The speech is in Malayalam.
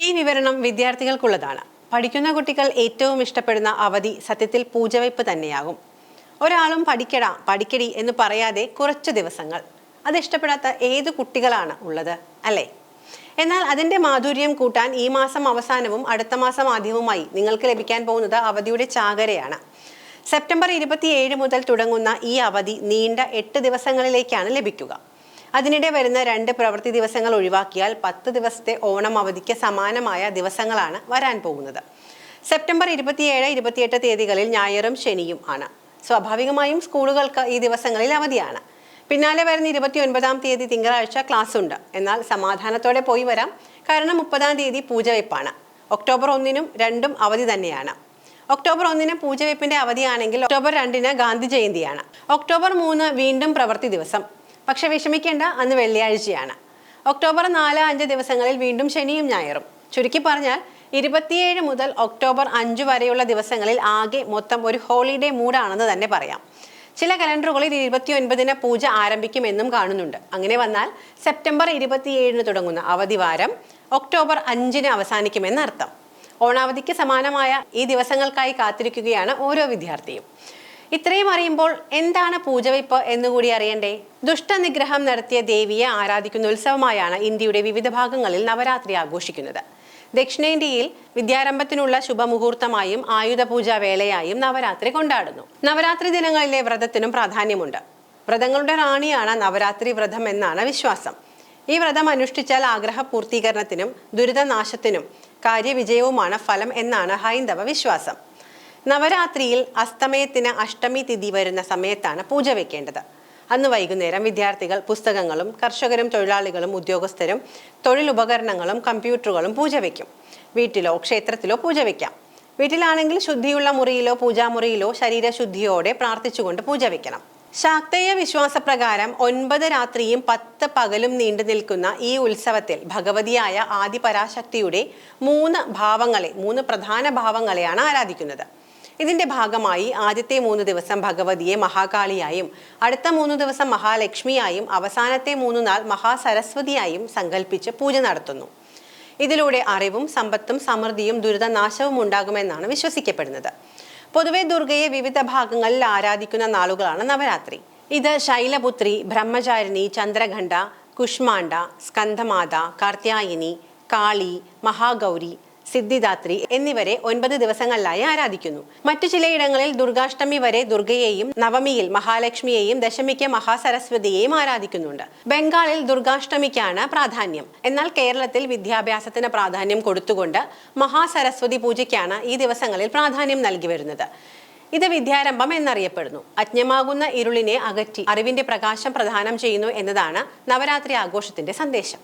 ഈ വിവരണം വിദ്യാർത്ഥികൾക്കുള്ളതാണ്. പഠിക്കുന്ന കുട്ടികൾ ഏറ്റവും ഇഷ്ടപ്പെടുന്ന അവധി സത്യത്തിൽ പൂജവയ്പ് തന്നെയാകും. ഒരാളും പഠിക്കടാ പഠിക്കടി എന്ന് പറയാതെ കുറച്ച് ദിവസങ്ങൾ. അത് ഇഷ്ടപ്പെടാത്ത ഏത് കുട്ടികളാണ് ഉള്ളത് അല്ലേ? എന്നാൽ അതിന്റെ മാധുര്യം കൂട്ടാൻ ഈ മാസം അവസാനവും അടുത്ത മാസം ആദ്യവുമായി നിങ്ങൾക്ക് ലഭിക്കാൻ പോകുന്നത് അവധിയുടെ ചാകരയാണ്. സെപ്റ്റംബർ ഇരുപത്തിയേഴ് മുതൽ തുടങ്ങുന്ന ഈ അവധി നീണ്ട എട്ട് ദിവസങ്ങളിലേക്കാണ് ലഭിക്കുക. അതിനിടെ വരുന്ന രണ്ട് പ്രവൃത്തി ദിവസങ്ങൾ ഒഴിവാക്കിയാൽ പത്ത് ദിവസത്തെ ഓണം അവധിക്ക് സമാനമായ ദിവസങ്ങളാണ് വരാൻ പോകുന്നത്. സെപ്റ്റംബർ ഇരുപത്തിയേഴ് ഇരുപത്തിയെട്ട് തീയതികളിൽ ഞായറും ശനിയും ആണ്. സ്വാഭാവികമായും സ്കൂളുകൾക്ക് ഈ ദിവസങ്ങളിൽ അവധിയാണ്. പിന്നാലെ വരുന്ന ഇരുപത്തി ഒൻപതാം തീയതി തിങ്കളാഴ്ച ക്ലാസ് ഉണ്ട് എന്നാൽ സമാധാനത്തോടെ പോയി വരാം. കാരണം മുപ്പതാം തീയതി പൂജവെപ്പാണ്. ഒക്ടോബർ ഒന്നിനും രണ്ടും അവധി തന്നെയാണ്. ഒക്ടോബർ ഒന്നിന് പൂജവെപ്പിന്റെ അവധിയാണെങ്കിൽ ഒക്ടോബർ രണ്ടിന് ഗാന്ധി ജയന്തിയാണ്. ഒക്ടോബർ മൂന്ന് വീണ്ടും പ്രവൃത്തി ദിവസം. പക്ഷെ വിഷമിക്കേണ്ട അന്ന് വെള്ളിയാഴ്ചയാണ്. ഒക്ടോബർ നാല് അഞ്ച് ദിവസങ്ങളിൽ വീണ്ടും ശനിയും ഞായറും. ചുരുക്കി പറഞ്ഞാൽ ഇരുപത്തിയേഴ് മുതൽ ഒക്ടോബർ അഞ്ച് വരെയുള്ള ദിവസങ്ങളിൽ ആകെ മൊത്തം ഒരു ഹോളിഡേ മൂഡാണെന്ന് തന്നെ പറയാം. ചില കലണ്ടറുകളിൽ ഇരുപത്തി ഒൻപതിന് പൂജ ആരംഭിക്കുമെന്നും കാണുന്നുണ്ട്. അങ്ങനെ വന്നാൽ സെപ്റ്റംബർ ഇരുപത്തിയേഴിന് തുടങ്ങുന്ന അവധി വാരം ഒക്ടോബർ അഞ്ചിന് അവസാനിക്കുമെന്ന് അർത്ഥം ഓണാവധിക്ക് സമാനമായ ഈ ദിവസങ്ങൾക്കായി കാത്തിരിക്കുകയാണ് ഓരോ വിദ്യാർത്ഥിയും. ഇത്രയും അറിയുമ്പോൾ എന്താണ് പൂജവയ്പ് എന്നുകൂടി അറിയണ്ടേ? ദുഷ്ടനിഗ്രഹം നടത്തിയ ദേവിയെ ആരാധിക്കുന്ന ഉത്സവമായാണ് ഇന്ത്യയുടെ വിവിധ ഭാഗങ്ങളിൽ നവരാത്രി ആഘോഷിക്കുന്നത്. ദക്ഷിണേന്ത്യയിൽ വിദ്യാരംഭത്തിനുള്ള ശുഭമുഹൂർത്തമായും ആയുധ ആയുധപൂജ വേളയായും നവരാത്രി കൊണ്ടാടുന്നു. നവരാത്രി ദിനങ്ങളിലെ വ്രതത്തിനും പ്രാധാന്യമുണ്ട്. വ്രതങ്ങളുടെ റാണിയാണ് നവരാത്രി വ്രതം എന്നാണ് വിശ്വാസം. ഈ വ്രതം അനുഷ്ഠിച്ചാൽ ആഗ്രഹ പൂർത്തീകരണത്തിനും ദുരിതനാശത്തിനും കാര്യവിജയവുമാണ് ഫലം എന്നാണ് ഹൈന്ദവ വിശ്വാസം. നവരാത്രിയിൽ അസ്തമയത്തിന് അഷ്ടമി തിഥി വരുന്ന സമയത്താണ് പൂജ വെക്കേണ്ടത്. അന്ന് വൈകുന്നേരം വിദ്യാർത്ഥികൾ പുസ്തകങ്ങളും കർഷകരും തൊഴിലാളികളും ഉദ്യോഗസ്ഥരും തൊഴിലുപകരണങ്ങളും കമ്പ്യൂട്ടറുകളും പൂജ വയ്ക്കും വീട്ടിലോ ക്ഷേത്രത്തിലോ പൂജ വയ്ക്കാം വീട്ടിലാണെങ്കിൽ ശുദ്ധിയുള്ള മുറിയിലോ പൂജാമുറിയിലോ ശരീരശുദ്ധിയോടെ പ്രാർത്ഥിച്ചുകൊണ്ട് പൂജ വയ്ക്കണം ശാക്തേയ വിശ്വാസപ്രകാരം ഒൻപത് രാത്രിയും പത്ത് പകലും നീണ്ടു നിൽക്കുന്ന ഈ ഉത്സവത്തിൽ ഭഗവതിയായ ആദിപരാശക്തിയുടെ മൂന്ന് ഭാവങ്ങളെ മൂന്ന് പ്രധാന ഭാവങ്ങളെയാണ് ആരാധിക്കുന്നത്. ഇതിന്റെ ഭാഗമായി ആദ്യത്തെ മൂന്ന് ദിവസം ഭഗവതിയെ മഹാകാളിയായും അടുത്ത മൂന്ന് ദിവസം മഹാലക്ഷ്മിയായും അവസാനത്തെ മൂന്ന് നാൾ മഹാസരസ്വതിയായും സങ്കല്പിച്ച് പൂജ നടത്തുന്നു. ഇതിലൂടെ അറിവും സമ്പത്തും സമൃദ്ധിയും ദുരിതനാശവും ഉണ്ടാകുമെന്നാണ് വിശ്വസിക്കപ്പെടുന്നത്. പൊതുവെ ദുർഗയെ വിവിധ ഭാഗങ്ങളിൽ ആരാധിക്കുന്ന നാളുകളാണ് നവരാത്രി. ഇത് ശൈലപുത്രി ബ്രഹ്മചാരിണി ചന്ദ്രഖണ്ഡ കുഷ്മാണ്ഡ സ്കന്ധമാത കാർത്യായിനി കാളി മഹാഗൗരി സിദ്ധിദാത്രി എന്നിവരെ ഒൻപത് ദിവസങ്ങളിലായി ആരാധിക്കുന്നു. മറ്റു ചിലയിടങ്ങളിൽ ദുർഗാഷ്ടമി വരെ ദുർഗയെയും നവമിയിൽ മഹാലക്ഷ്മിയെയും ദശമിക്ക് മഹാസരസ്വതിയെയും ആരാധിക്കുന്നുണ്ട്. ബംഗാളിൽ ദുർഗാഷ്ടമിക്കാണ് പ്രാധാന്യം. എന്നാൽ കേരളത്തിൽ വിദ്യാഭ്യാസത്തിന് പ്രാധാന്യം കൊടുത്തുകൊണ്ട് മഹാസരസ്വതി പൂജയ്ക്കാണ് ഈ ദിവസങ്ങളിൽ പ്രാധാന്യം നൽകി വരുന്നത്. ഇത് വിദ്യാരംഭം എന്നറിയപ്പെടുന്നു. അജ്ഞമാകുന്ന ഇരുളിനെ അകറ്റി അറിവിന്റെ പ്രകാശം പ്രദാനം ചെയ്യുന്നു എന്നതാണ് നവരാത്രി ആഘോഷത്തിന്റെ സന്ദേശം.